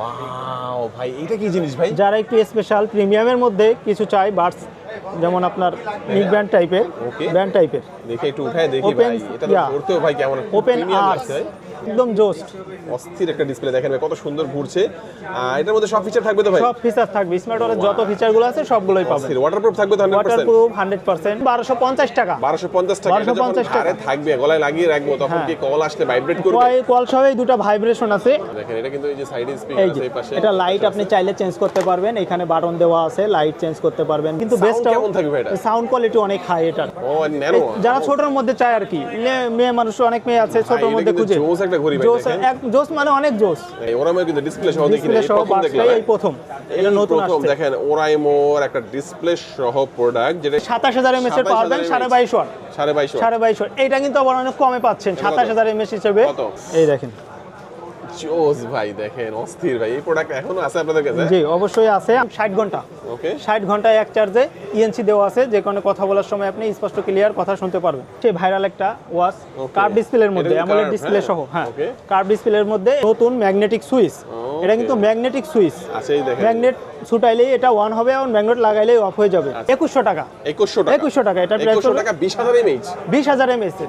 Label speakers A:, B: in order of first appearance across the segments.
A: Wow ভাই এটা কি জিনিস ভাই
B: যারা একটু স্পেশাল প্রিমিয়ামের মধ্যে কিছু চাই বার্ডস যেমন আপনার নিক ব্যান্ড টাইপের. ব্যান্ড টাইপের
A: দেখে একটু উঠায় দেখি ভাই এটা তো
B: yeah.
A: ভাই কেমন
B: ওপেন আর্টস। একদম জোস্ট।
A: অস্থির একটা ডিসপ্লে দেখেন কত সুন্দর ঘুরছে। এটার মধ্যে সব ফিচার থাকবে তো ভাই?
B: সব ফিচার থাকবে স্মার্ট ওয়ারের যত ফিচারগুলো আছে সবগুলোই পাবেন।
A: ওয়াটারপ্রুফ থাকবে তো 100%
B: ওয়াটারপ্রুফ হান্ড্রেড পার্সেন্ট বারোশো পঞ্চাশ টাকা
A: 1250 টাকা
B: 1250 টাকা।
A: থাকবে গলায় লাগিয়ে রাখব তখন
B: হ্যাঁ।
A: কি কল আসলে ভাইব্রেট করবে?
B: কল সহ এই দুটো ভাইব্রেশন আছে।
A: দেখেন এটা কিন্তু এই যে সাইডে স্পিকার আছে এই পাশে।
B: এটা লাইট আপনি চাইলে চেঞ্জ করতে পারবেন এখানে বাটন দেওয়া আছে লাইট চেঞ্জ করতে পারবেন। কিন্তু বেস্ট
A: কেমন থাকবে এটা?
B: সাউন্ড কোয়ালিটি অনেক হাই এটার।
A: ও ন্যানো
B: যারা ছোটর মধ্যে চায় আর কি মেয়ে মানুষ অনেক মেয়ে আছে ছোটর মধ্যে খুঁজে।
A: একটা ঘড়ি ভাই,
B: জোস মানে অনেক জোস
A: এই ওরামে কিন্তু ডিসপ্লে সহ দেখি এই প্রথম দেখলাম।
B: এই প্রথম। এটা নতুন আসছে।
A: দেখেন ওরাইমোর একটা ডিসপ্লে সহ প্রোডাক্ট যেটা
B: সাতাশ হাজার এমএস এর পাওয়ার ব্যাংক
A: 27,000
B: সাড়ে বাইশ ওয়াট
A: সাড়ে বাইশ
B: সাড়ে বাইশ ওয়াট এটা কিন্তু আবার অনেক কমে পাচ্ছেন সাতাশ হাজার এমএস হিসেবে? এই দেখেন।
A: জোস ভাই দেখেন অস্থির ভাই। এই প্রোডাক্ট এখনও আছে আপনাদের কাছে?
B: জি অবশ্যই আছে। ষাট ঘণ্টা।
A: ওকে
B: ষাট ঘন্টায় এক চার্জে ইএনসি দেওয়া আছে যে কোনো কথা বলার সময় আপনি স্পষ্ট ক্লিয়ার কথা শুনতে পারবেন। সেই ভাইরাল একটা ওয়াচ কার্ভ ডিসপ্লের মধ্যে অ্যামোলেড ডিসপ্লে। সহ হ্যাঁ। কার্ভ ডিসপ্লের মধ্যে নতুন ম্যাগনেটিক সুইচ এটা কিন্তু ম্যাগনেটিক সুইচ
A: আছে এই দেখেন।
B: ম্যাগনেট ছুটাইলেই এটা ওয়ান হবে এবং ম্যাগনেট লাগাইলেই অফ হয়ে যাবে। একুশশো টাকা।
A: একুশশো টাকা।
B: একুশশো টাকা এটা
A: একুশশো টাকা বিশ হাজার এমএইচ
B: বিশ হাজার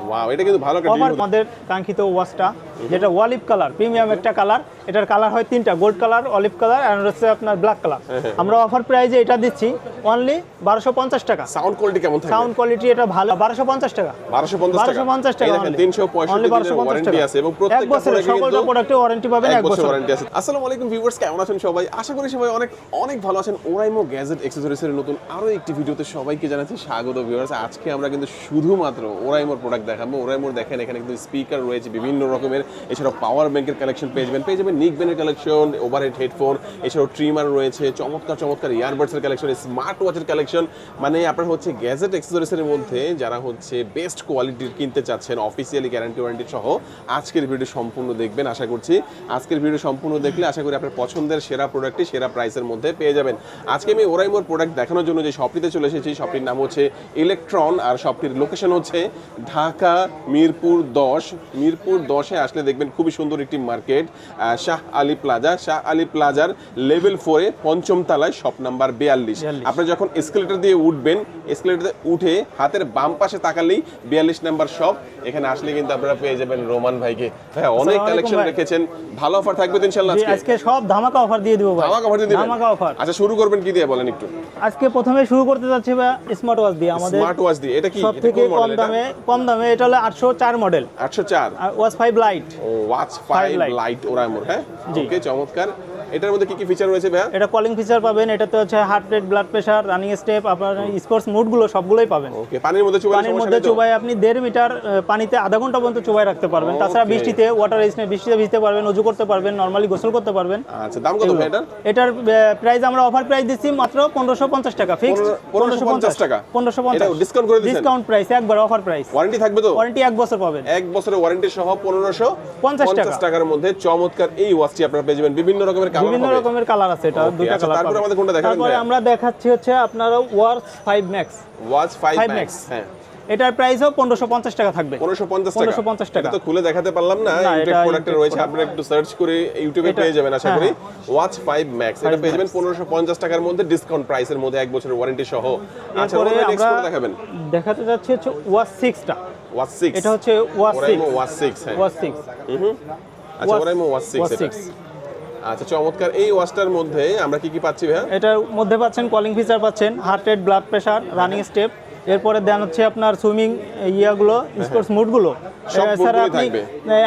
A: ওয়াও এটা কিন্তু ভালো
B: আমার আমাদের কাঙ্ক্ষিত ওয়াচটা যেটা অলিভ কালার প্রিমিয়াম একটা কালার এটার কালার হয় তিনটা গোল্ড কালার অলিভ কালার আর হচ্ছে আপনার ব্ল্যাক কালার আমরা অফার প্রাইজে এটা দিচ্ছি অনলি বারোশো পঞ্চাশ টাকা।
A: সাউন্ড কোয়ালিটি কেমন
B: সাউন্ড কোয়ালিটি এটা ভালো বারোশো পঞ্চাশ টাকা।
A: বারোশো পঞ্চাশ টাকা।
B: টাকা
A: তিনশো পঁয়ষট্টি ওয়ারেন্টি আছে এবং
B: এক বছরের সকল প্রোডাক্টে ওয়ারেন্টি পাবেন
A: এক বছর ওয়ারেন্টি আছে। আসসালামু আলাইকুম ভিউয়ার্স কেমন আছেন সবাই? আশা করি সবাই অনেক অনেক ভালো আছেন ওরাইমো গ্যাজেট অ্যাক্সেসরিজের নতুন আরও একটি ভিডিওতে সবাইকে জানাচ্ছি স্বাগত, ভিউয়ার্স। আজকে আমরা কিন্তু শুধুমাত্র ওরাইমোর প্রোডাক্ট দেখাবো। ওরাইমোর দেখেন, এখানে কিন্তু স্পিকার রয়েছে বিভিন্ন রকমের। এছাড়াও পাওয়ার ব্যাংকের কালেকশন পেয়ে যাবেন। পেয়ে যাবেন নিক ব্যানের কালেকশন ওভারহেড হেডফোন এছাড়াও ট্রিমার রয়েছে, চমৎকার চমৎকার ইয়ারবাডসের কালেকশন স্মার্ট ওয়াচের কালেকশন মানে আপনার হচ্ছে গ্যাজেট অ্যাক্সেসরিজের মধ্যে যারা হচ্ছে বেস্ট কোয়ালিটির কিনতে চাচ্ছেন অফিসিয়ালি গ্যারান্টি ওয়ারেন্টি সহ, আজকের ভিডিও সম্পূর্ণ দেখবেন, আশা করছি। আজকের ভিডিও সম্পূর্ণ দেখলে, আশা করি আপনার পছন্দের সেরা প্রোডাক্টটি সেরা প্রাইসের মধ্যে পেয়ে যাবেন। আজকে আমি ওরাইমোর প্রোডাক্ট দেখানোর জন্য যে শপটিতে চলে এসেছি শপটির নাম হচ্ছে ইলেকট্রন আর শপটির লোকেশন হচ্ছে ঢাকা মিরপুর দশ। মিরপুর দশে আসলে দেখবেন খুবই সুন্দর একটি মার্কেট শাহ আলী প্লাজা শাহ আলী প্লাজার লেভেল ফোরে পঞ্চম তলায় শপ নাম্বার বিয়াল্লিশ। আপনি যখন এসকেলেটর দিয়ে উঠবেন এসকেলেটর উঠে হাতের বাম পাশে তাকালেই বিয়াল্লিশ নাম্বার শপ এখানে আসলে কিন্তু আপনারা পেয়ে যাবেন রোমান ভাইকে। হ্যাঁ অনেক কালেকশন রেখেছেন। ভালো অফার থাকবে
B: জি,
A: আজকে।
B: সব ধামাকা অফার দিয়ে দিব ভাই।
A: ধামাকা অফার দিয়ে
B: ধামাকা অফার।
A: আচ্ছা শুরু করবেন কি দিয়ে বলেন একটু?
B: আজকে প্রথমে শুরু করতে যাচ্ছি বা স্মার্ট ওয়াচ দিয়ে আমাদের।
A: স্মার্ট ওয়াচ দিয়ে এটা কি?
B: সব থেকে কম দামে কম দামে এটা হলো আটশো চার মডেল
A: 804
B: আর ওয়াচ ফাইভ লাইট
A: ও ওয়াচ 5 লাইট ওরামোর হ্যাঁ। ওকে চমৎকার। এটার মধ্যে কি কি ফিচার রয়েছে ভাইয়া?
B: এটা কলিং ফিচার পাবেন এটাতে হচ্ছে heart rate blood pressure running step আপনার স্পোর্টস মুডগুলো সবগুলোই পাবেন।
A: ওকে পানির মধ্যে চুবাইলে
B: পানির মধ্যে চুবাই আপনি দেড় মিটার পানিতে আধা ঘণ্টা পর্যন্ত চুবাই রাখতে পারবেন। তাছাড়া বৃষ্টিতে ওয়াটার রেসনে বৃষ্টিতে ভিজতে পারবেন উজু করতে পারবেন নর্মালি গোসল করতে পারবেন।
A: আচ্ছা দাম কত ভাই এটার?
B: এটার প্রাইস আমরা অফার প্রাইস দিচ্ছি মাত্র পনেরোশো পঞ্চাশ টাকা ফিক্সড
A: পনেরোশো পঞ্চাশ টাকা।
B: পনেরোশো
A: এটা
B: পঞ্চাশ
A: ডিসকাউন্ট করে দিচ্ছেন?
B: ডিসকাউন্ট প্রাইস একবার অফার প্রাইস
A: ওয়ারেন্টি থাকবে তো?
B: ওয়ারেন্টি এক বছর পাবেন।
A: এক বছরের ওয়ারেন্টি সহ পনেরোশো
B: 50 টাকা।
A: টাকার মধ্যে চমৎকার এই ওয়াচটি আপনারা পেয়ে যাবেন। বিভিন্ন রকমের
B: বিভিন্ন রকমের কালার আছে এটা
A: Okay,
B: দুইটা
A: আচ্ছা,
B: কালার
A: তারপরে আমাদের কোনটা দেখাবেন?
B: তারপরে আমরা দেখাচ্ছি হচ্ছে আপনারা ওয়ার্স ফাইভ ম্যাক্স
A: ওয়াচ
B: 5
A: ম্যাক্স হ্যাঁ।
B: এটার প্রাইসও পনেরোশো পঞ্চাশ টাকা থাকবে।
A: পনেরোশো পঞ্চাশ টাকা।
B: 1550 টাকা।
A: এটা তো খুলে দেখাতে পারলাম না
B: এটা
A: প্রোডাক্টে রয়েছে আপনারা একটু সার্চ করে ইউটিউবে পেয়ে যাবেন আশা
B: হ্যাঁ,
A: করি। ওয়াচ ফাইভ ম্যাক্স এটা পেয়ে যাবেন
B: Max।
A: পনেরোশো পঞ্চাশ টাকার মধ্যে ডিসকাউন্ট প্রাইসের মধ্যে এক বছরের ওয়ারেন্টি সহ। আচ্ছা নেক্সট
B: আমরা
A: দেখাবেন?
B: দেখাতে যাচ্ছি হচ্ছে ওয়াচ সিক্সটা
A: ওয়াচ সিক্স
B: এটা হচ্ছে ওয়াচ সিক্স
A: ওয়াচ সিক্স হ্যাঁ।
B: ওয়াচ সিক্স
A: হুম আচ্ছা ওরাইমো ওয়াচ সিক্স
B: Watch
A: এটা।
B: 6
A: আচ্ছা চমৎকার। এই ওয়াচটার মধ্যে আমরা কি কি পাচ্ছি ভাইয়া?
B: এটার মধ্যে পাচ্ছেন কলিং ফিচার পাচ্ছেন heart rate blood pressure running step এরপরে দেন হচ্ছে আপনার সুইমিং ইয়াগুলো স্পোর্টস মুডগুলো এছাড়া আপনি।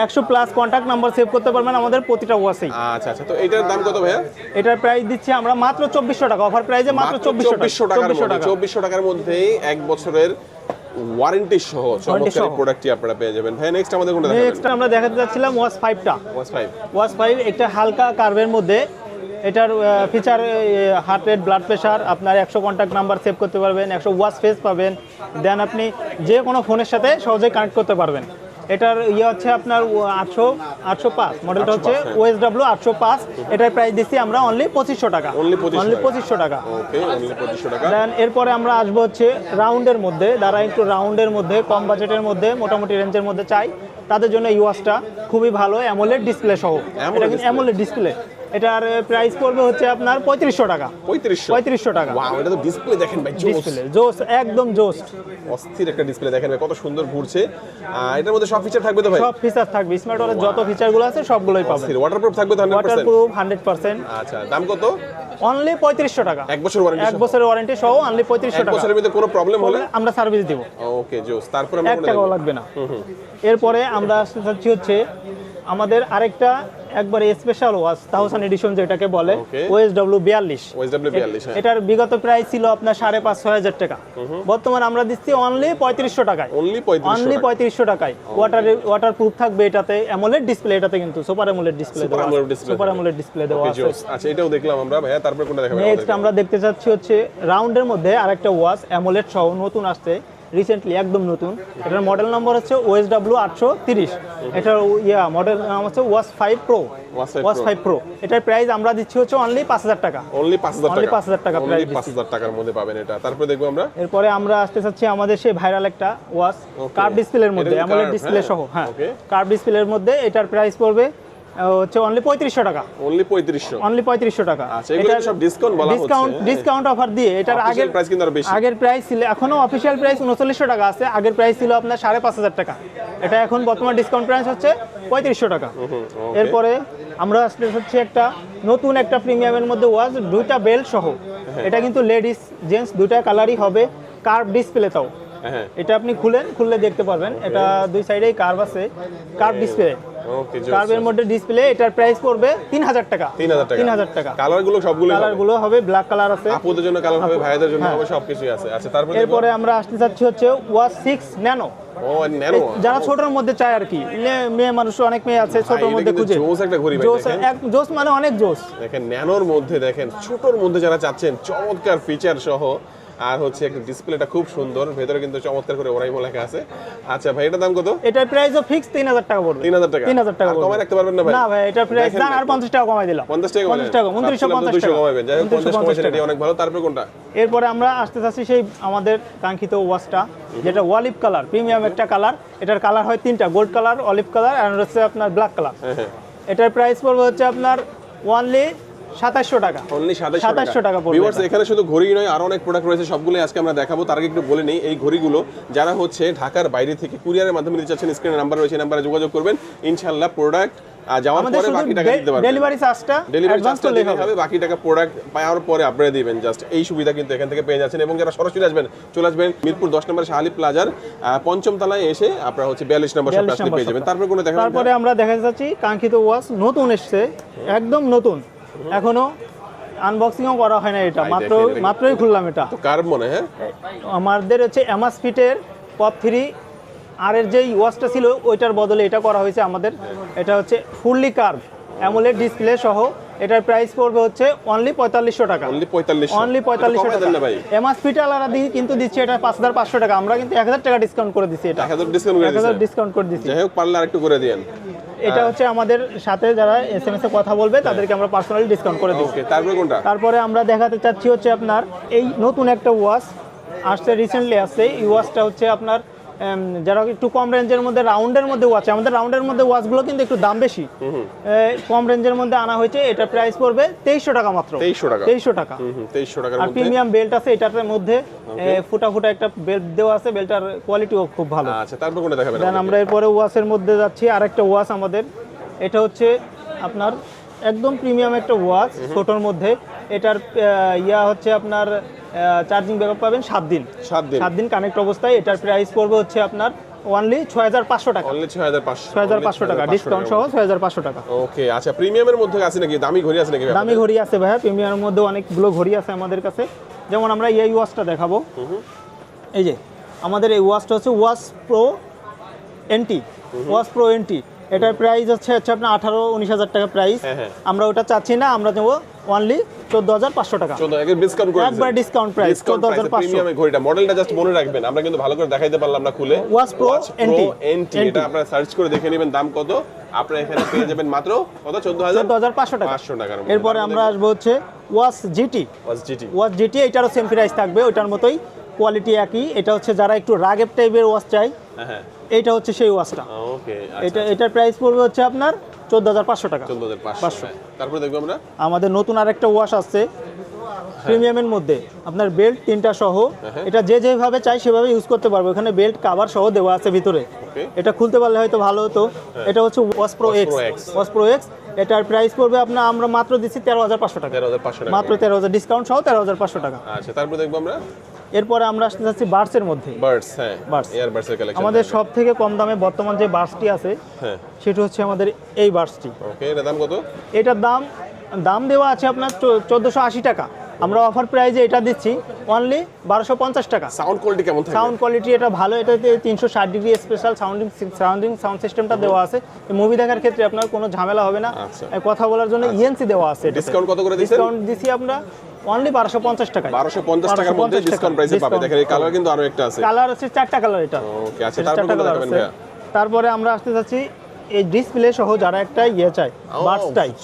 B: একশো প্লাস কন্ট্যাক্ট নাম্বার সেভ করতে পারবেন আমাদের প্রতিটা ওয়াসেই
A: আচ্ছা আচ্ছা তো এটার দাম কত ভাইয়া?
B: এটার প্রাইস দিচ্ছি আমরা মাত্র চব্বিশশো টাকা অফার প্রাইসে মাত্র চব্বিশশো টাকা। চব্বিশশো
A: মধ্যে টাকার মধ্যেই এক বছরের ওয়ারেন্টি সহ চমৎকার প্রোডাক্টটি আপনারা পেয়ে যাবেন। ভাই নেক্সট আমাদের কোনটা দেখাবেন?
B: নেক্সট আমরা দেখাতে যাচ্ছিলাম ওয়াচ ফাইভটা
A: ওয়াচ ফাইভ
B: ওয়াচ ফাইভ একটা হালকা কার্ভের মধ্যে। এটার feature heart rate blood pressure আপনার একশো কন্ট্যাক্ট নাম্বার সেভ করতে পারবেন একশো ওয়াচ ফেস পাবেন। দেন আপনি যে কোনো ফোনের সাথে সহজে কানেক্ট করতে পারবেন। এটার ইয়ে হচ্ছে আপনার আটশো আটশো পাঁচ। মডেলটা হচ্ছে
A: 805, হ্যাঁ।
B: ওএস ডাব্লিউ আটশো পাঁচ। এটার প্রাইস দিচ্ছি আমরা অনলি পঁচিশশো টাকা। অনলি পঁচিশশো টাকা। দেন এরপরে আমরা আসব হচ্ছে রাউন্ডের মধ্যে যারা একটু রাউন্ডের মধ্যে কম বাজেটের মধ্যে মোটামুটি রেঞ্জের মধ্যে চাই তাদের জন্য এই ওয়াচটা খুবই ভালো অ্যামোলেড ডিসপ্লে সহ। এটা কিন্তু অ্যামোলেড ডিসপ্লে এটার প্রাইস পড়বে হচ্ছে আপনার পঁয়ত্রিশশো টাকা।
A: পঁয়ত্রিশশো?
B: পঁয়ত্রিশশো টাকা।
A: ওয়াও এটা তো ডিসপ্লে দেখেন ভাই
B: ডিসপ্লে জোস একদম জোস
A: অস্থির একটা ডিসপ্লে দেখেন ভাই কত সুন্দর ঘুরছে। এটার মধ্যে সব ফিচার থাকবে তো ভাই?
B: সব ফিচার থাকবে স্মার্ট ওয়াচের যত ফিচারগুলো আছে সবগুলোই পাবেন।
A: ওয়াটারপ্রুফ থাকবে তো 100%
B: ওয়াটারপ্রুফ হান্ড্রেড পার্সেন্ট
A: আচ্ছা দাম কত?
B: অনলি পঁয়ত্রিশশো টাকা।
A: এক বছর ওয়ারেন্টি
B: এক বছরের ওয়ারেন্টি সহ অনলি পঁয়ত্রিশশো
A: এক
B: টাকা।
A: বছরের মধ্যে কোনো প্রবলেম হলে?
B: আমরা সার্ভিস দিব।
A: ওকে জোস তারপর আমরা
B: এক টাকাও লাগবে না। এরপরে আমরা হচ্ছে আমাদের আরেকটা একবারে স্পেশাল ওয়াচ তাহসান এডিশন যেটাকে বলে
A: Okay.
B: ওএস ডাব্লিউ বিয়াল্লিশ।
A: OSW 42 হ্যাঁ।
B: এটার বিগত প্রাইস ছিল আপনার সাড়ে পাঁচ ছয় হাজার টাকা। বর্তমানে আমরা দিচ্ছি অনলি পঁয়ত্রিশশো টাকায়।
A: অনলি
B: পঁয়ত্রিশশো টাকায়। ওয়াটার ওয়াটার প্রুফ থাকবে এটাতে অ্যামোলেড ডিসপ্লে এটাতে কিন্তু super AMOLED display super. AMOLED display দেওয়া আছে।
A: আচ্ছা এটাও দেখলাম আমরা। ভাইয়া তারপর কোনটা দেখাবেন?
B: নেক্সট আমরা দেখতে চাচ্ছি হচ্ছে রাউন্ডের মধ্যে আরেকটা ওয়াচ অ্যামোলেড সহ নতুন আসছে। রিসেন্টলি একদম নতুন। এটার মডেল নম্বর হচ্ছে ওএস ডাব্লিউ আটশো তিরিশ। এটার ইয়া মডেল নাম হচ্ছে watch five pro
A: watch five
B: pro এটার প্রাইস আমরা দিচ্ছি হচ্ছে অনলি পাঁচ হাজার টাকা।
A: অনলি 5000
B: Only
A: টাকা।
B: 5,000 টাকা
A: অনলি
B: price দিচ্ছি।
A: 5000 টাকার মধ্যে পাবেন এটা। তারপর দেখব আমরা।
B: এরপরে আমরা আসতে চাচ্ছি আমাদের সেই ভাইরাল একটা
A: Okay.
B: কার্ভ ডিসপ্লের মধ্যে
A: কি
B: অ্যামোলেড ডিসপ্লে
A: হ্যাঁ?
B: সহ হ্যাঁ. কার্ভ ডিসপ্লের মধ্যে এটার প্রাইস পড়বে হচ্ছে অনলি পঁয়ত্রিশশো টাকা।
A: অনলি 3500
B: অনলি পঁয়ত্রিশশো টাকা।
A: আচ্ছা, এগুলো সব discount বলা
B: ডিসকাউন্ট। ডিসকাউন্ট অফার দিয়ে এটার আগের
A: price কিন্তু আরও বেশি।
B: আগের প্রাইস ছিল এখনও অফিসিয়াল প্রাইস উনচল্লিশশো টাকা আছে আগের প্রাইস ছিল আপনার সাড়ে পাঁচ হাজার টাকা। এটা এখন বর্তমান ডিসকাউন্ট প্রাইস হচ্ছে পঁয়ত্রিশশো টাকা। এরপরে আমরা আসতে হচ্ছে একটা নতুন একটা প্রিমিয়ামের মধ্যে ওয়াজ দুইটা বেল্ট সহ।
A: হ্যাঁ।
B: এটা কিন্তু লেডিস জেন্টস দুইটা কালারই হবে কার্ভ ডিসপ্লে তাও।
A: হ্যাঁ।
B: এটা আপনি খুলেন খুললে দেখতে পারবেন। এটা দুই সাইডেই কার্ভ আছে কার্ভ ডিসপ্লে কার্ভের মধ্যে ডিসপ্লে এটার প্রাইস পড়বে তিন হাজার টাকা।
A: 3000 টাকা।
B: তিন হাজার টাকা।
A: কালারগুলো সবগুলো
B: কালারগুলো হবে ব্ল্যাক কালার আছে।
A: আপুদের জন্য কালার হবে ভাইদের জন্য
B: হ্যাঁ।
A: হবে সবকিছুই আছে। আচ্ছা তারপর
B: এরপরে আমরা আসতে চাচ্ছি হচ্ছে ওয়াচ ন্যানো যারা ছোটর মধ্যে চায় আর কি মেয়ে মানুষ অনেক মেয়ে আছে ছোটর মধ্যে খুঁজে।
A: জোস একটা
B: এক জোস মানে অনেক জোস
A: দেখেন ন্যানোর মধ্যে দেখেন ছোটর মধ্যে যারা চাচ্ছেন চমৎকার ফিচার সহ আর হচ্ছে একটা ডিসপ্লেটা খুব সুন্দর। ভেতরে কিন্তু চমৎকার করে ওরাইমো লেখা আছে। আচ্ছা ভাই এটার দাম কত?
B: এটার প্রাইসও ফিক্স তিন হাজার টাকা পড়বে।
A: তিন হাজার টাকা।
B: তিন হাজার টাকা
A: আর
B: পড়বে।
A: কমায় রাখতে পারবেন না ভাই?
B: না ভাই এটার প্রাইস দাম আর
A: ভাই।
B: পঞ্চাশ টাকা কমাই দিলাম।
A: পঞ্চাশ টাকা
B: পঞ্চাশ টাকা উনত্রিশশো পঞ্চাশ টাকা।
A: কমাবেন। যাই হোক পঞ্চাশ
B: 2950
A: কমাইছেন
B: টাকা।
A: এটি অনেক ভালো। তারপরে কোনটা?
B: এরপরে আমরা আসতে চাচ্ছি সেই আমাদের কাঙ্ক্ষিত ওয়াচটা যেটা অলিভ কালার প্রিমিয়াম একটা কালার। এটার কালার হয় তিনটা গোল্ড কালার অলিভ কালার আর হচ্ছে আপনার ব্ল্যাক কালার।
A: হ্যাঁ হ্যাঁ।
B: এটার প্রাইস পড়বে হচ্ছে আপনার ওয়ানলি সাতাশশো টাকা।
A: অনলি
B: 2700
A: সাতাশশো
B: টাকা
A: ভিউয়ার্স এখানে শুধু ঘড়ি নয় আরও অনেক প্রোডাক্ট রয়েছে সবগুলো আজকে আমরা দেখাবো। তার আগে একটু বলে নেই এই ঘড়িগুলো যারা হচ্ছে ঢাকার বাইরে থেকে কুরিয়ারের মাধ্যমে নিতে চাচ্ছেন স্ক্রিনে নাম্বার রয়েছে নাম্বারে যোগাযোগ করবেন। ইনশাআল্লাহ প্রোডাক্ট যাওয়ার পরে বাকি টাকা দিতে পারবেন।
B: ডেলিভারি চার্জটা
A: ডেলিভারি চার্জটা দিতে
B: হবে।
A: হবে বাকি টাকা প্রোডাক্ট পাওয়ার পরে আপনারা দিবেন। জাস্ট এই সুবিধা কিন্তু এখান থেকে পেয়ে যাচ্ছেন এবং যারা সরাসরি আসবেন চলে আসবেন মিরপুর দশ নম্বর শাহালি প্লাজার পঞ্চম তলায় এসে আপনারা হচ্ছে বিয়াল্লিশ নম্বর শপটা
B: 42
A: পেয়ে যাবেন। তারপরে কোনো দেখা
B: তারপরে আমরা দেখা যাচ্ছি কাঙ্ক্ষিত ওয়াচ নতুন এসছে একদম নতুন। এখনও আনবক্সিংও করা হয় না এটা মাত্র। মাত্রই খুললাম এটা।
A: তো কার মনে হ্যাঁ?
B: আমাদের হচ্ছে এমএস ফিটের পপ থ্রি আর এর যেই ওয়াচটা ছিল ওইটার বদলে এটা করা হয়েছে আমাদের। এটা হচ্ছে ফুললি কার্ভ অ্যামোলেড ডিসপ্লে সহ এটার প্রাইস পড়বে হচ্ছে অনলি পঁয়তাল্লিশশো টাকা।
A: অনলি পঁয়তাল্লিশ
B: অনলি পঁয়তাল্লিশশো টাকা।
A: ভাই।
B: এমাস ফিট আলাদা দিয়ে কিন্তু দিচ্ছে এটা পাঁচ হাজার পাঁচশো টাকা। আমরা কিন্তু এক হাজার টাকা ডিসকাউন্ট করে দিচ্ছি এটা।
A: এক হাজার ডিসকাউন্ট করে
B: এক হাজার ডিসকাউন্ট করে দিচ্ছি।
A: যাই হোক পারলে আরেকটু করে দিয়েন।
B: এটা হচ্ছে আমাদের সাথে যারা এস এম এস এ কথা বলবে তাদেরকে আমরা পার্সোনালি ডিসকাউন্ট করে
A: দিচ্ছি। তারপরে কোনটা?
B: তারপরে আমরা দেখাতে চাচ্ছি হচ্ছে আপনার এই নতুন একটা ওয়াচ। আসছে রিসেন্টলি আসছে। এই ওয়াচটা হচ্ছে আপনার যারা একটু কম রেঞ্জের মধ্যে রাউন্ডের মধ্যে ওয়াচ আমাদের রাউন্ডের মধ্যে ওয়াচগুলো কিন্তু একটু দাম বেশি। কম রেঞ্জের মধ্যে আনা হয়েছে এটা প্রাইস পড়বে তেইশশো টাকা মাত্র।
A: 2300 টাকা।
B: তেইশশো টাকা।
A: তেইশশো টাকার
B: আর প্রিমিয়াম বেল্ট আছে এটার মধ্যে। ফুটা ফুটা একটা বেল্ট দেওয়া আছে বেল্টার কোয়ালিটিও খুব ভালো।
A: আচ্ছা তারপর কোনটা দেখাবেন
B: দেন আমরা এরপরে ওয়াচের মধ্যে যাচ্ছি আরেকটা ওয়াচ আমাদের। এটা হচ্ছে আপনার একদম প্রিমিয়াম একটা ওয়াচ ছোটোর মধ্যে। এটার ইয়া হচ্ছে আপনার চার্জিং ব্যাকআপ পাবেন সাত দিন।
A: সাত দিন।
B: সাত দিন কানেক্ট অবস্থায়। এটার প্রাইস পড়বে হচ্ছে আপনার ওনলি ছয় হাজার পাঁচশো টাকা।
A: অনলি ছয় হাজার পাঁচশো।
B: ছয় হাজার পাঁচশো টাকা। ডিসকাউন্ট সহ ছয় হাজার পাঁচশো টাকা।
A: ওকে আচ্ছা প্রিমিয়ামের মধ্যে আছে নাকি? দামি ঘড়ি আছে নাকি
B: দামি ঘড়ি আছে ভাইয়া। প্রিমিয়ামের মধ্যে অনেকগুলো ঘড়ি আছে আমাদের কাছে। যেমন আমরা এই ওয়াচটা দেখাবো। এই যে আমাদের এই ওয়াচটা হচ্ছে watch pro NT watch pro NT এটার প্রাইস হচ্ছে হচ্ছে আপনার আঠারো উনিশ হাজার টাকা প্রাইস
A: হ্যাঁ, হ্যাঁ।
B: আমরা ওটা চাচ্ছি না আমরা দেবো অনলি চোদ্দ হাজার পাঁচশো টাকা।
A: চোদ্দ একবার ডিসকাউন্ট
B: discount price, 14,500
A: প্রিমিয়ামের ঘড়িটা। মডেলটা জাস্ট মনে রাখবেন আমরা কিন্তু ভালো করে দেখাইতে পারলাম না খুলে।
B: Watch Pro NT
A: NT এটা আপনারা সার্চ করে দেখে নেবেন দাম কত। আপনারা এখানে পেয়ে যাবেন মাত্র কত? চোদ্দ হাজার?
B: হাজার পাঁচশো টাকা।
A: পাঁচশো টাকার
B: এরপরে আমরা আসব হচ্ছে watch GT
A: watch GT
B: watch GT এটারও সেম প্রাইস থাকবে ওইটার মতোই কোয়ালিটি একই। এটা হচ্ছে যারা একটু রাগেব টাইপের ওয়াচ চাই
A: হ্যাঁ।
B: এইটা হচ্ছে সেই ওয়াচটা।
A: ওকে
B: এটা এটার প্রাইস পড়বে হচ্ছে আপনার চোদ্দ হাজার পাঁচশো টাকা।
A: চোদ্দ হাজার পাঁচশো তারপরে দেখব আমরা।
B: আমাদের নতুন আরেকটা ওয়াশ আসছে। প্রিমিয়ামের মধ্যে। আপনার বেল্ট তিনটা সহ
A: হ্যাঁ।
B: এটা যে যেভাবে চাই সেভাবে ইউজ করতে পারব। এখানে বেল্ট কাভার সহ দেওয়া আছে ভিতরে। এটা খুলতে পারলে হয়তো ভালো হতো। এটা হচ্ছে ওয়াস প্রো এক্স
A: Pro X।
B: ওয়াস প্রো এক্স এটার প্রাইস পড়বে আপনার আমরা মাত্র দিচ্ছি তেরো হাজার পাঁচশো টাকা।
A: তেরো হাজার পাঁচশো টাকা।
B: মাত্র তেরো হাজার ডিসকাউন্ট সহ তেরো হাজার পাঁচশো টাকা।
A: আচ্ছা তারপরে দেখব আমরা?
B: এরপরে আমরা আসতে যাচ্ছি বার্সের মধ্যে।
A: বার্ডস হ্যাঁ। এয়ার বার্ডসের কালেকশন
B: আমাদের সব থেকে কম দামে বর্তমান যে বার্সটি আছে
A: হ্যাঁ।
B: সেটা হচ্ছে আমাদের এই বার্সটি
A: ওকে এটার দাম কত?
B: এটার দাম দাম দেওয়া আছে আপনার চোদ্দোশো আশি টাকা। আমরা অফার প্রাইজে এটা দিচ্ছি অনলি বারোশো পঞ্চাশ টাকা।
A: সাউন্ড কোয়ালিটি কেমন
B: সাউন্ড কোয়ালিটি এটা ভালো এটাতে তিনশো ষাট degree special sounding sounding sound সিস্টেমটা দেওয়া আছে। মুভি দেখার ক্ষেত্রে আপনার কোনো ঝামেলা হবে না।
A: আচ্ছা।
B: কথা বলার জন্য ইএনসি দেওয়া আছে
A: ডিসকাউন্ট কত করে
B: ডিসকাউন্ট দিচ্ছি আমরা অনলি বারোশো পঞ্চাশ টাকায়।
A: বারোশো পঞ্চাশ টাকার মধ্যে ডিসকাউন্ট প্রাইসে পাবে। দেখেন এই কালার কিন্তু আরও একটা আছে।
B: কালার আছে চারটা কালার এটা।
A: ওকে আচ্ছা
B: এটা চারটা কালার আছে।
A: ভাইয়া?
B: তারপরে আমরা আসতে যাচ্ছি এই ডিসপ্লে সহ যারা একটা ইয়ে চায়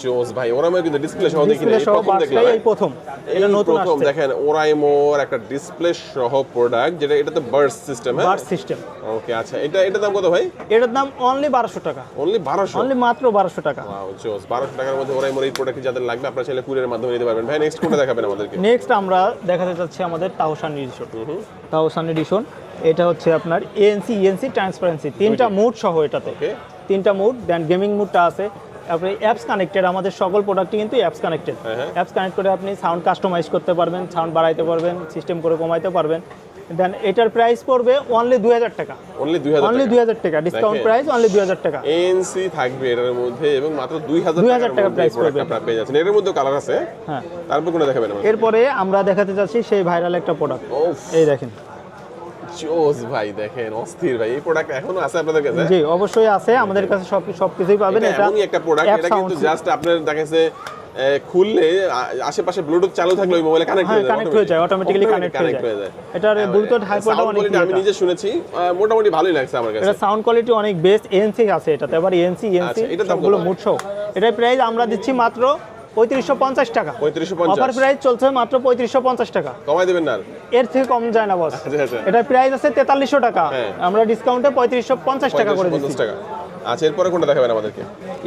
A: জোস ভাই কিন্তু ডিসপ্লে সহ দেখি এই প্রথম দেখলাম
B: এই প্রথম। এটা নতুন
A: প্রথম দেখেন ওরাইমোর একটা ডিসপ্লে সহ প্রোডাক্ট যেটা এটা তো বার্স সিস্টেম হ্যাঁ?
B: বার্স সিস্টেম
A: ওকে আচ্ছা এটা দাম কত ভাই?
B: এটার দাম অনলি বারোশো টাকা।
A: অনলি বারোশো?
B: অনলি মাত্র বারোশো টাকা।
A: ওয়াও জোস বারোশো টাকার মধ্যে ওরাইমোর এই প্রোডাক্ট যাদের লাগবে আপনারা চাইলে কুরিয়ারের মাধ্যমে নিতে পারবেন। ভাই নেক্সট কোনটা দেখাবেন আমাদেরকে?
B: নেক্সট আমরা দেখাতে চাচ্ছি আমাদের তাওসান এডিশন তাওসান এডিশন এটা হচ্ছে আপনার এএনসি ইএনসি ট্রান্সপারেন্সি তিনটা মুড সহ এটাতে।
A: ওকে
B: তিনটা মুড দেন গেমিং মুডটা আছে। তারপরে অ্যাপস কানেক্টেড আমাদের সকল প্রোডাক্টই কিন্তু অ্যাপস কানেক্টেড। অ্যাপস কানেক্ট করে আপনি সাউন্ড কাস্টমাইজ করতে পারবেন সাউন্ড বাড়াইতে পারবেন সিস্টেম করে কমাইতে পারবেন। দেন এটার প্রাইস পড়বে অনলি দুই হাজার টাকা।
A: অনলি দুই হাজার
B: অনলি দুই হাজার টাকা। ডিসকাউন্ট প্রাইস অনলি দুই হাজার টাকা।
A: এনসি থাকবে এটার মধ্যে এবং মাত্র দুই হাজার
B: 2000
A: টাকার
B: টাকা
A: প্রাইস
B: পড়বে।
A: আপনারা পেয়ে যাচ্ছেন। এর মধ্যে কালার আছে।
B: হ্যাঁ।
A: তারপর কোনটা দেখাবেন
B: এরপরে আমরা দেখাতে চাচ্ছি সেই ভাইরাল একটা প্রোডাক্ট এই দেখেন।
A: জোস ভাই দেখেন অস্থির ভাই এই প্রোডাক্ট এখনও আছে আপনাদের কাছে?
B: জি অবশ্যই আছে আমাদের কাছে সব সব কিছুই পাবেন
A: এটা
B: এটা
A: এমনই একটা প্রোডাক্ট এটা কিন্তু জাস্ট আপনার খুললে আশেপাশে ব্লুটুথ চালু থাকলে ওই মোবাইলে কানেক্ট
B: হ্যাঁ
A: হয়ে যায়
B: কানেক্ট হয়ে যায় অটোমেটিক্যালি কানেক্ট হয়ে যায়। এটার ব্লুটুথ অনেক
A: আমি নিজে শুনেছি মোটামুটি ভালোই লাগছে আমার কাছে।
B: এটা সাউন্ড কোয়ালিটি অনেক বেস্ট এএনসি আছে এটাতে আবার এএনসি এএনসি
A: আচ্ছা, দাম
B: সবগুলো সহ এটার প্রাইস আমরা দিচ্ছি মাত্র পঁয়ত্রিশশো পঞ্চাশ টাকা।
A: পঁয়ত্রিশশো
B: অফার প্রাইস চলছে মাত্র পঁয়ত্রিশশো পঞ্চাশ টাকা।
A: কমাই দেবেন না
B: এর থেকে কম যায় না বস
A: আচ্ছা আচ্ছা।
B: এটার প্রাইস আছে তেতাল্লিশশো টাকা।
A: হ্যাঁ।
B: আমরা ডিসকাউন্টে পঁয়ত্রিশশো পঞ্চাশ টাকা করে দিচ্ছি।
A: টাকা। আচ্ছা এরপরে কোনটা দেখাবেন আমাদেরকে?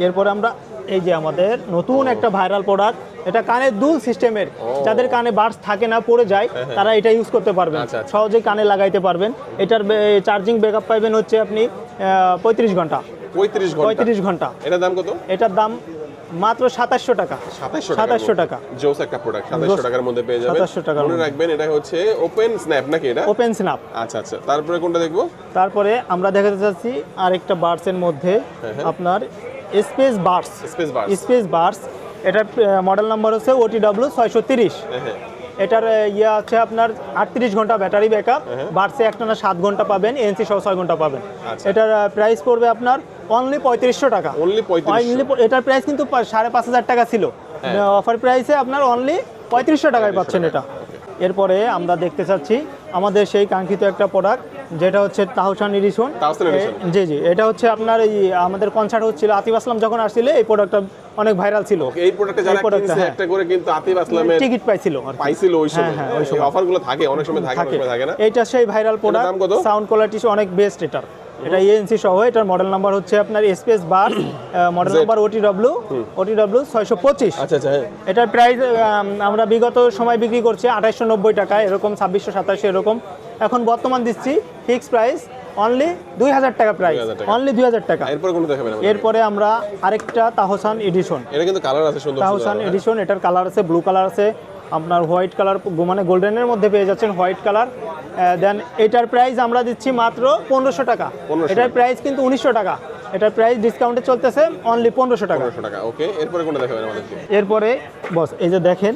B: এরপরে আমরা এই যে আমাদের নতুন একটা ভাইরাল প্রোডাক্ট এটা কানে দুল সিস্টেমের যাদের কানে বার্স থাকে না পড়ে যায় তারা এটা ইউজ করতে পারবেন।
A: আচ্ছা, আচ্ছা।
B: সহজেই কানে লাগাইতে পারবেন। এটার চার্জিং ব্যাকআপ পাইবেন হচ্ছে আপনি পঁয়ত্রিশ ঘণ্টা।
A: পঁয়ত্রিশ ঘণ্টা।
B: পঁয়ত্রিশ ঘণ্টা।
A: এটার দাম কত?
B: এটার দাম মাত্র সাতাশশো টাকা।
A: সাতাশশো
B: টাকা।
A: জোস একটা প্রোডাক্ট সাতাশশো টাকার মধ্যে পেয়ে যাবেন।
B: সাতাশশো টাকা
A: মনে রাখবেন এটা হচ্ছে ওপেন স্ন্যাপ নাকি এটা?
B: ওপেন স্ন্যাপ
A: আচ্ছা আচ্ছা। তারপরে কোনটা দেখব?
B: তারপরে আমরা দেখাতে চাচ্ছি আরেকটা বার্সের মধ্যে
A: হ্যাঁ, হ্যাঁ।
B: আপনার space bars
A: space bars
B: space bars এটার মডেল নাম্বার হচ্ছে ওটি ডাব্লিউ ছয়শো তিরিশ।
A: হ্যাঁ।
B: এটার ইয়ে আছে আপনার আটত্রিশ ঘণ্টা ব্যাটারি ব্যাকআপ বাড়ছে একটানা সাত ঘণ্টা পাবেন এনসি সহ ছয় ঘণ্টা পাবেন।
A: আচ্ছা।
B: এটার প্রাইস পড়বে আপনার অনলি পঁয়ত্রিশশো টাকা।
A: অনলি
B: এটার প্রাইস কিন্তু সাড়ে পাঁচ হাজার টাকা ছিল।
A: হ্যাঁ।
B: অফার প্রাইসে আপনার অনলি পঁয়ত্রিশশো টাকায় পাচ্ছেন এটা। এরপরে আমরা দেখতে চাচ্ছি আমাদের সেই কাঙ্ক্ষিত একটা প্রোডাক্ট যেটা হচ্ছে তাহসান এডিশন জি জি এটা হচ্ছে আপনার এই আমাদের কনসার্ট হচ্ছিল আতিফ আসলাম যখন আসছিল এই প্রোডাক্টটা অনেক ভাইরাল ছিল।
A: এই প্রোডাক্টে যারা কিনছে
B: হ্যাঁ।
A: একটা করে কিন্তু আতিফ আসলামের
B: টিকিট পাইছিল আর
A: পাইছিল ওই সময়।
B: হ্যাঁ, হ্যাঁ, ওই
A: সময়। অফারগুলো থাকে অনেক সময় থাকে অনেক সময় থাকে না?
B: এটা সেই ভাইরাল প্রোডাক্ট সাউন্ড কোয়ালিটি অনেক বেস্ট এটার। এটা ইএনসি সহ এটার মডেল নাম্বার হচ্ছে আপনার space bar model number O T W O T W ছয়শো পঁচিশ।
A: আচ্ছা আচ্ছা হ্যাঁ।
B: এটার প্রাইস আমরা বিগত সময় বিক্রি করছি আঠাইশশো নব্বই টাকা এরকম ছাব্বিশশো সাতাশশো এরকম। এখন বর্তমান দিচ্ছি ফিক্সড প্রাইস অনলি দুই হাজার টাকা প্রাইস অনলি দুই হাজার টাকা।
A: এরপরে কোনটা দেখাবেন?
B: এরপরে আমরা আরেকটা তাহসান এডিশন
A: এটা কিন্তু কালার আছে সুন্দর
B: তাহসান
A: হ্যাঁ?
B: এডিশন এটার কালার আছে ব্লু কালার আছে। আপনার হোয়াইট কালার মানে গোল্ডেনের মধ্যে পেয়ে যাচ্ছেন হোয়াইট কালার। দেন এটার প্রাইস আমরা দিচ্ছি মাত্র পনেরোশো টাকা। এটার প্রাইস কিন্তু উনিশশো টাকা। এটার প্রাইস ডিসকাউন্টে চলতেছে অনলি পনেরোশো টাকা।
A: পনেরোশো টাকা ওকে এরপরে কোনটা দেখাবেন আমাদেরকে
B: এরপরে বস এই যে দেখেন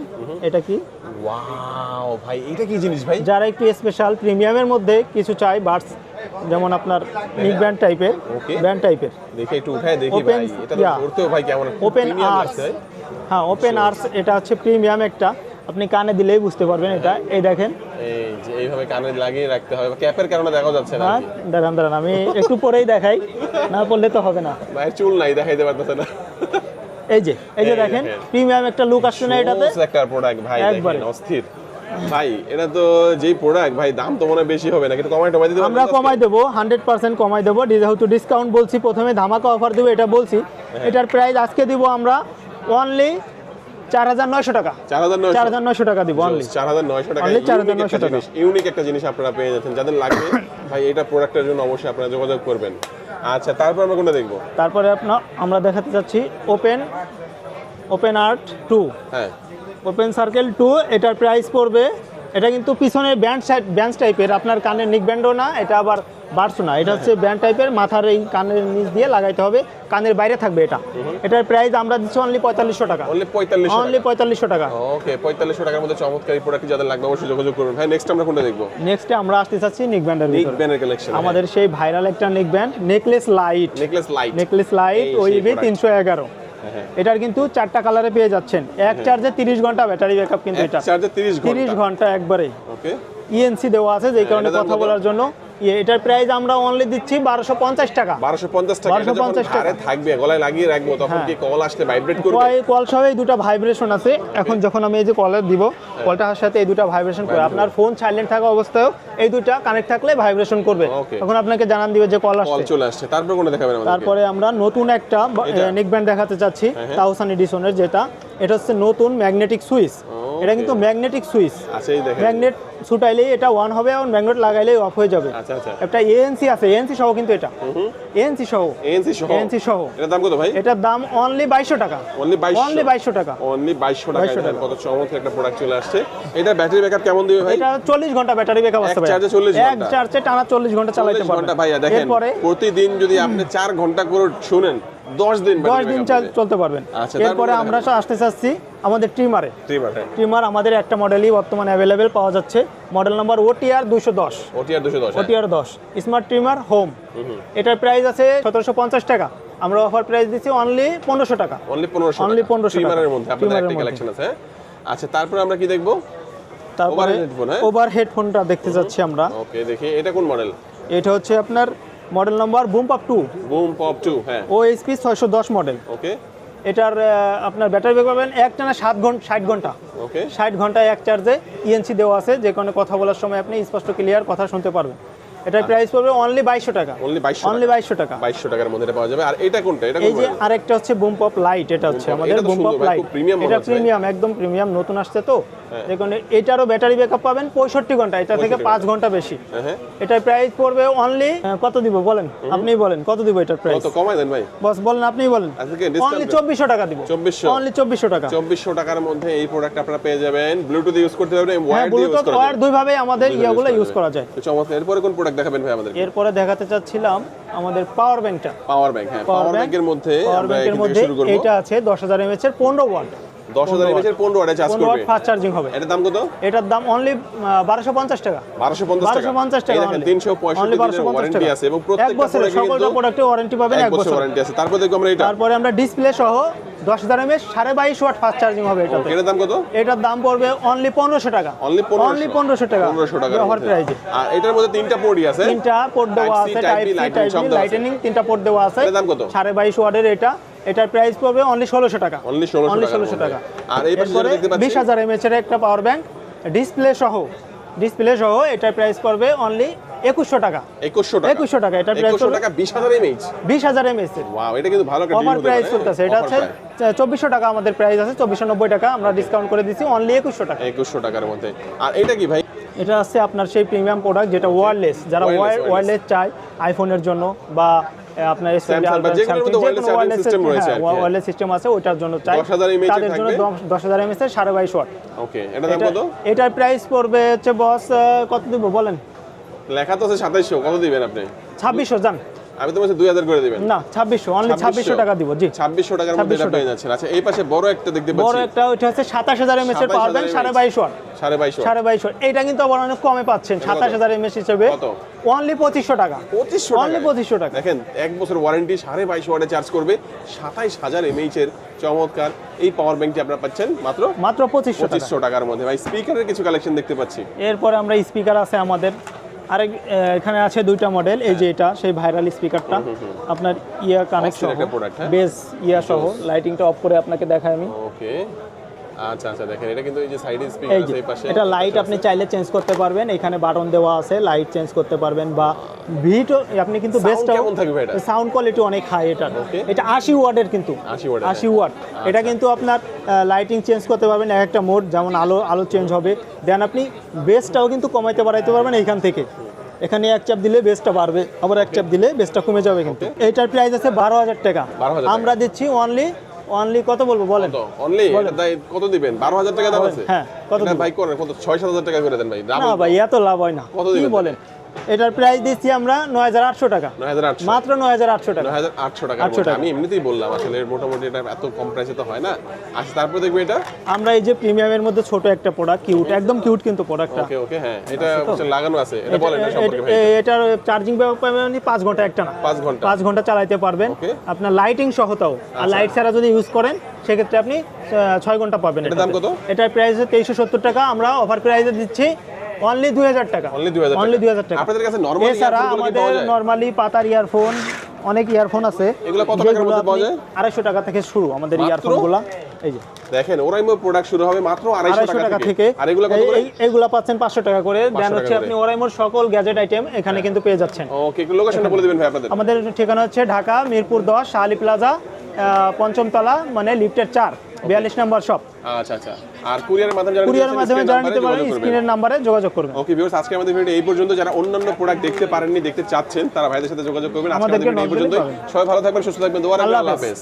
B: এটা কি?
A: ওয়াও ভাই এটা কি জিনিস ভাই?
B: যারা একটু স্পেশাল প্রিমিয়ামের মধ্যে কিছু চাই বার্ডস যেমন আপনার নিক ব্যান্ড টাইপের ব্যান্ড টাইপের
A: দেখে একটু উঠায় দেখি ভাই এটা তো. করতেও ভাই কেমন
B: ওপেন আর্টস হ্যাঁ ওপেন আর্টস এটা হচ্ছে প্রিমিয়াম একটা। আপনি কানে দিলেই বুঝতে পারবেন এটা। এই দেখেন।
A: এই যে এইভাবে কানে লাগিয়ে রাখতে হবে। ক্যাপের কারণে দেখা যাচ্ছে না
B: হ্যাঁ দাঁড়ান দাঁড়ান আমি একটু পরেই দেখাই। না পড়লে তো হবে না।
A: ভাই চুল নাই দেখাইতে পারতেছে না।
B: এই যে এই যে দেখেন। প্রিমিয়াম একটা লুক আসছে না এটাতে।
A: একটা প্রোডাক্ট ভাই। দেখেন অস্থির। ভাই এটা তো যেই প্রোডাক্ট ভাই দাম তো মনে বেশি হবে না কিন্তু কমাই টমাই দিতে
B: আমরা কমাই দেবো হান্ড্রেড পার্সেন্ট কমাই দেবো। যেহেতু ডিসকাউন্ট বলছি প্রথমে ধামাকা অফার দেবো এটা বলছি।
A: হ্যাঁ।
B: এটার প্রাইস আজকে দিব আমরা অনলি চার হাজার নয়শো টাকা।
A: চার হাজার
B: চার হাজার নয়শো টাকা দিব অনলি
A: চার হাজার নয়শো টাকা।
B: Only 4,900 টাকা।
A: ইউনিক একটা জিনিস আপনারা পেয়ে যাচ্ছেন। যাদের লাগবে ভাই এটা প্রোডাক্টের জন্য অবশ্যই আপনারা যোগাযোগ করবেন। আচ্ছা তারপর আমরা কোনটা দেখব?
B: তারপরে আপনার আমরা দেখাতে চাচ্ছি ওপেন ওপেন আর্ট টু
A: হ্যাঁ।
B: ওপেন সার্কেল টু এটার প্রাইস পড়বে। এটা কিন্তু পিছনে ব্যান্ড সাইড ব্যান্ড টাইপের আপনার কানের নিক ব্যান্ডও না এটা আবার বাড়ছো না। এটা হচ্ছে ব্যান্ড টাইপের মাথার এই কানের নিচ দিয়ে লাগাইতে হবে। কানের বাইরে থাকবে এটা। এটার প্রাইস আমরা দিচ্ছি অনলি পঁয়তাল্লিশশো টাকা।
A: অনলি পঁয়তাল্লিশ
B: অনলি পঁয়তাল্লিশশো টাকা।
A: ওকে পঁয়তাল্লিশশো টাকার মধ্যে চমৎকার প্রোডাক্ট যাদের লাগবে অবশ্যই যোগাযোগ করবেন ভাই নেক্সট আমরা কোনটা দেখব?
B: নেক্সটে আমরা আসতে চাচ্ছি নিক ব্যান্ডের
A: নিক ব্যানের কালেকশন
B: আমাদের সেই ভাইরাল একটা neck band necklace light
A: necklace light
B: necklace light ওই
A: product।
B: তিনশো এগারো।
A: হ্যাঁ
B: এটার কিন্তু চারটা কালারে পেয়ে যাচ্ছেন। এক চার্জে তিরিশ ঘণ্টা ব্যাটারি ব্যাকআপ কিন্তু এটা।
A: চার্জে
B: তিরিশ ঘণ্টা। একবারে।
A: ওকে
B: ইএনসি দেওয়া আছে যেই কারণে কথা বলার জন্য এটার প্রাইস আমরা অনলি দিচ্ছি বারোশো পঞ্চাশ টাকা।
A: 1250 টাকা এটা যখন
B: 1250 টাকা।
A: থাকবে গলায় লাগিয়ে রাখব তখন
B: হ্যাঁ।
A: কি কল আসলে ভাইব্রেট করবে?
B: কল সহ এই দুটো ভাইব্রেশন আছে। এখন যখন আমি এই যে কলার দিব
A: হ্যাঁ।
B: কলটার সাথে এই দুটো ভাইব্রেশন করে। আপনার ফোন সাইলেন্ট থাকা অবস্থায়ও এই দুটো কানেক্ট থাকলে ভাইব্রেশন করবে. তখন আপনাকে জানান দিবে যে কল
A: কল
B: আসছে।
A: চলে আসছে। তারপর কোনটা দেখাবেন
B: তারপরে আমরা নতুন একটা? নেক ব্যান্ড দেখাতে চাচ্ছি
A: হ্যাঁ।
B: তাওসান এডিশনের যেটা। এটা হচ্ছে নতুন ম্যাগনেটিক সুইচ এটা কিন্তু ম্যাগনেটিক সুইচ
A: আচ্ছা এই দেখেন।
B: ম্যাগনেট ছুটাইলেই এটা ওয়ান হবে এবং ম্যাগনেট লাগাইলেই অফ হয়ে যাবে।
A: আচ্ছা আচ্ছা।
B: একটা এএনসি আছে এএনসি সহ কিন্তু এটা। এএনসি সহ।
A: এএনসি সহ?
B: এএনসি সহ।
A: এটার দাম কত ভাই?
B: এটার দাম অনলি বাইশশো টাকা।
A: অনলি 2200
B: অনলি বাইশশো টাকা।
A: অনলি 2200 টাকা।
B: 2200
A: দেখেন কত চমৎকার একটা প্রোডাক্ট চলে আসছে। এটা ব্যাটারি ব্যাকআপ কেমন দিবে ভাই?
B: এটা চল্লিশ ঘণ্টা ব্যাটারি ব্যাকআপ আছে
A: এক
B: ভাই
A: চার্জে 40
B: ঘণ্টা।
A: এক
B: চার্জে টানা চল্লিশ ঘণ্টা চালাইতে
A: 40
B: ঘণ্টা
A: ভাইয়া দেখেন। প্রতিদিন যদি আপনি 4 ঘণ্টা করে শুনেন 10 দিন
B: দশ দিন চাল- চলতে পারবেন।
A: আচ্ছা,
B: এরপরে আমরা আসতে চাচ্ছি আমাদের ট্রিমারে
A: ট্রিমার হ্যাঁ
B: ট্রিমার আমাদের একটা মডেলই বর্তমানে অ্যাভেলেবেল পাওয়া যাচ্ছে। মডেল নাম্বার ওটিআর দুশো। দশ
A: ওটিআর 210 হ্যাঁ।
B: ওটিআর দশ। স্মার্ট ট্রিমার হোম এটার প্রাইস আছে সতেরোশো পঞ্চাশ টাকা। আমরা অফার প্রাইস দিচ্ছি অনলি পনেরোশো টাকা।
A: অনলি 1500
B: Only 1500
A: ট্রিমারের মধ্যে আপনাদের একটা কালেকশন আছে হ্যাঁ? আচ্ছা তারপরে আমরা কি দেখব?
B: তারপরে
A: হ্যাঁ?
B: ওভার হেডফোনটা দেখতে যাচ্ছি আমরা।
A: ওকে দেখি। এটা কোন মডেল
B: এটা হচ্ছে আপনার model number boom pop two.
A: Boom pop two হ্যাঁ।
B: ও এইচপি ছয়শো দশ মডেল।
A: ওকে
B: এটার আপনার ব্যাটারি ব্যাক পাবেন এক টানা সাত ঘণ্টা ষাট ঘণ্টা।
A: ওকে
B: ষাট ঘন্টায় এক চার্জে ইএনসি দেওয়া আছে যে কোনো কথা বলার সময় আপনি স্পষ্ট ক্লিয়ার কথা শুনতে পারবেন। এটার প্রাইস পড়বে অনলি বাইশশো টাকা।
A: অনলি 2200
B: অনলি বাইশশো টাকা।
A: 2200 টাকার মধ্যে এটা পাওয়া যাবে। আর এটা কোনটা? এটা
B: এই যে আরেকটা হচ্ছে বুম পপ লাইট এটা হচ্ছে আমাদের বুম পপ লাইট এটা প্রিমিয়াম একদম প্রিমিয়াম নতুন আসছে তো। দেখুন এটারও ব্যাটারি ব্যাকআপ পাবেন পঁয়ষট্টি ঘণ্টা এটা থেকে পাঁচ ঘণ্টা। বেশি।
A: হ্যাঁ হ্যাঁ।
B: এটার প্রাইস পড়বে অনলি কত দিব বলেন? আপনি বলেন কত দিব এটার প্রাইস
A: কত কমাই দেন ভাই।
B: বস বলেন আপনিই বলেন। অনলি চব্বিশশো টাকা দিব।
A: 2400
B: অনলি চব্বিশশো টাকা।
A: চব্বিশশো টাকার মধ্যে এই প্রোডাক্ট আপনারা পেয়ে যাবেন। ব্লুটুথ ইউজ করতে পারবেন
B: হ্যাঁ
A: ওয়্যার
B: ব্লুটুথ
A: যাবে।
B: দুইভাবে আমাদের ইয়াগুলো ইউজ করা যায়।
A: চমৎকার এরপরে কোন প্রোডাক্ট দেখাবেন ভাই আমাদের
B: এরপরে দেখাতে চাচ্ছিলাম আমাদের পাওয়ার ব্যাংকটা
A: পাওয়ার ব্যাংক হ্যাঁ পাওয়ার ব্যাংকের মধ্যে
B: পাওয়ার ব্যাংকের মধ্যে এটা আছে দশ হাজার এমএচ এর পনেরো ওয়াট
A: 10000 এমএচ এর 15 ওয়াটে। চার্জ করবে।
B: ফাস্ট চার্জিং হবে।
A: এটার দাম কত?
B: এটার দাম অনলি বারোশো পঞ্চাশ টাকা।
A: 1250 টাকা।
B: 1250 টাকা
A: 365 দিনের ওয়ারেন্টি আছে এবং
B: বছরের
A: প্রোডাক্টে
B: প্রোডাক্টে ওয়ারেন্টি পাবেন
A: এক বছর। ওয়ারেন্টি আছে। তারপর দেখো আমরা এটা।
B: তারপরে আমরা ডিসপ্লে সহ দশ হাজার সাড়ে বাইশ ওয়াট ফাস্ট চার্জিং হবে এটাতে।
A: এটার দাম কত?
B: এটার দাম পড়বে অনলি পনেরোশো টাকা।
A: অনলি 1500
B: অনলি পনেরোশো টাকা।
A: 1500 টাকার
B: অফার প্রাইজে
A: আর এটার মধ্যে তিনটা পোর্টই আছে।
B: তিনটা পোর্ট দেওয়া আছে type C type B lightning তিনটা পোর্ট দেওয়া আছে।
A: এটার দাম কত?
B: সাড়ে বাইশ ওয়াটের এটা। এটার প্রাইস পড়বে অনলি ষোলোশো টাকা।
A: অনলি 1600
B: ষোলোশো টাকা।
A: আর এই পাশে
B: এরপরে বিশ হাজার এমএচ এর একটা পাওয়ার ব্যাংক ডিসপ্লে সহ ডিসপ্লে সহ এটার প্রাইস পড়বে অনলি একুশশো টাকা।
A: 2100 টাকা।
B: 2100 টাকা,
A: 2100
B: হলো-
A: টাকা 20000 এমএইচ
B: বিশ হাজার এমএচ এর।
A: ওয়াও এটা কিন্তু ভালো একটা ডিল
B: অফার প্রাইস
A: পারে।
B: চলতেছে। এটা হচ্ছে চব্বিশশো টাকা আমাদের প্রাইস আছে চব্বিশশো নব্বই টাকা আমরা ডিসকাউন্ট করে দিচ্ছি অনলি একুশশো টাকা।
A: 2100 টাকার মধ্যে। আর এটা কি ভাই?
B: এটা আছে আপনার সেই প্রিমিয়াম প্রোডাক্ট যেটা ওয়্যারলেস যারা। ওয়্যারলেস চায় আইফোনের জন্য বা আপনার ওয়্যারলেস সিস্টেম আছে ওইটার জন্য চাই।
A: 10,000 mAh
B: তাদের জন্য? দশ হাজার এমএস এর সাড়ে বাইশ ওয়াট এটার প্রাইস পড়বে হচ্ছে বস কত দিব বলেন?
A: লেখা তো আছে 2700 কত দিবেন আপনি?
B: ছাব্বিশশো জান।
A: আমি তো বলছি 2000 করে দিবেন।
B: না ছাব্বিশশো অনলি
A: 2600
B: ছাব্বিশশো টাকা দিব জি।
A: 2600 টাকার মধ্যে এটা
B: 2600
A: পেয়ে যাচ্ছেন। আচ্ছা এই পাশে বড় একটা দেখতে
B: বড় একটা ওইটা হচ্ছে সাতাশ হাজার এমএস এর
A: 27,000
B: পাওয়ার ব্যাংক সাড়ে বাইশ ওয়াট
A: 2250
B: সাড়ে বাইশ ওয়াট এইটা কিন্তু আবার অনেক কমে পাচ্ছেন সাতাশ হাজার এমএস হিসেবে।
A: কত?
B: অনলি পঁচিশশো টাকা।
A: 2500
B: অনলি পঁচিশশো টাকা।
A: দেখেন এক বছর ওয়ারেন্টি সাড়ে বাইশ ওয়াটে চার্জ করবে। সাতাইশ হাজার এমএইচ এর চমৎকার এই পাওয়ার ব্যাংকটি আপনারা পাচ্ছেন মাত্র
B: মাত্র পঁচিশশো টাকা।
A: পঁচিশশো টাকার মধ্যে। ভাই স্পিকারের কিছু কালেকশন দেখতে পাচ্ছি।
B: এরপরে আমরা স্পিকার আছে আমাদের। আরেক এখানে আছে দুইটা মডেল এই যে এটা সেই ভাইরাল স্পিকারটা আপনার ইয়া কানেক্ট
A: অস্থির
B: সহ
A: হ্যাঁ?
B: বেস ইয়া সহ লাইটিংটা অফ করে আপনাকে দেখাই আমি।
A: ওকে আচ্ছা আচ্ছা দেখেন এটা কিন্তু এই যে সাইড স্পিকার আছে এই পাশে
B: এটা লাইট আপনি চাইলে চেঞ্জ করতে পারবেন এখানে বাটন দেওয়া আছে লাইট চেঞ্জ করতে পারবেন বা ভিটও আপনি কিন্তু বেস্ট
A: কেমন থাকবে এটা?
B: সাউন্ড কোয়ালিটি অনেক হাই এটা। এটা আশি ওয়াটের কিন্তু
A: 80 watt এর,
B: আশি ওয়াট। এটা কিন্তু আপনার লাইটিং চেঞ্জ করতে পারবেন এক একটা মোড যেমন আলো আলো চেঞ্জ হবে। দেন আপনি বেসটাও কিন্তু কমাইতে বাড়াইতে পারবেন এইখান থেকে। এখানে এক চাপ দিলে বেসটা বাড়বে আবার এক চাপ দিলে বেসটা কমে যাবে কিন্তু। এইটার প্রাইস আছে বারো হাজার টাকা। আমরা দিচ্ছি অনলি অনলি কত বলব? বলেন।
A: অনলি তাই কত দিবেন? বারো হাজার টাকা দাম আছে।
B: হ্যাঁ, কত
A: ভাই করেন কত ছয় সাত হাজার টাকা করে দেন ভাই।
B: না ভাই এত লাভ হয় না।
A: কত দিবেন
B: বলেন? এটার প্রাইস দিচ্ছি আমরা নয় হাজার আটশো টাকা।
A: আটশো।
B: মাত্র নয় হাজার আটশো টাকা।
A: নয় হাজার আটশো
B: 800
A: মধ্যে।
B: টাকা।
A: আমি এমনিতেই বললাম আসলে মোটামুটি এটা এত কম প্রাইসে তো হয় না। আচ্ছা তারপরে দেখবে এটা?
B: আমরা এই যে প্রিমিয়ামের মধ্যে ছোট একটা প্রোডাক্ট কিউট একদম কিউট কিন্তু প্রোডাক্টটা
A: ওকে ওকে হ্যাঁ। এটা লাগানো আছে। এটা বলেন এটা
B: এটার চার্জিং পাবেন পাঁচ ঘণ্টা একটা না।
A: পাঁচ ঘণ্টা।
B: পাঁচ ঘণ্টা চালাইতে পারবেন। আপনার লাইটিং সহতাও আর লাইট ছাড়া যদি ইউজ করেন সেক্ষেত্রে আপনি ছয় ঘণ্টা পাবেন
A: এটার দাম কত?
B: এটার প্রাইস তেইশশো সত্তর টাকা। আমরা অফার প্রাইসে দিচ্ছি অনলি দুই হাজার টাকা।
A: Only 2000
B: অনলি
A: টাকা।
B: দুই হাজার টাকা।
A: আপনাদের কাছে normal
B: এছাড়া আমাদের? নর্মালি পাতার ইয়ারফোন অনেক ইয়ারফোন আছে।
A: এগুলো কত টাকার মধ্যে পাওয়া যায়?
B: আড়াইশো টাকা থেকে শুরু আমাদের? ইয়ারফোনগুলো এই যে।
A: দেখেন ওরাইমো প্রোডাক্ট শুরু হবে মাত্র আড়াইশো
B: আড়াইশো টাকা থেকে।
A: আর এগুলো কত করে?
B: এইগুলা পাচ্ছেন পাঁচশো টাকা করে। দেন হচ্ছে আপনি ওরাইমোর সকল গ্যাজেট আইটেম এখানে কিন্তু পেয়ে যাচ্ছেন।
A: ওকে লোকেশনটা বলে দিবেন ভাই আপনাদের।
B: আমাদের ঠিকানা হচ্ছে ঢাকা মিরপুর দশ শাহালি প্লাজা পঞ্চমতলা মানে লিফটের চার। বিয়াল্লিশ নাম্বার শপ
A: আচ্ছা আচ্ছা। আর কুরিয়ারের মাধ্যমে যারা
B: কুরিয়ারের মাধ্যমে যারা নিতে
A: নাম্বারে
B: পারেন
A: যোগাযোগ করবেন।
B: স্ক্রিনের নাম্বারে যোগাযোগ করবেন।
A: ওকে ভিউয়ার্স আজকে আমাদের ভিডিও এই পর্যন্ত। যারা অন্যান্য প্রোডাক্ট দেখতে পারেননি দেখতে চাচ্ছেন তারা ভাইদের সাথে যোগাযোগ করবেন। আজকে আমাদের ভিডিও এই পর্যন্ত। সবাই ভালো থাকবেন সুস্থ থাকবেন। দোয়া রাখবেন।
B: আল্লাহ।
A: হাফেজ।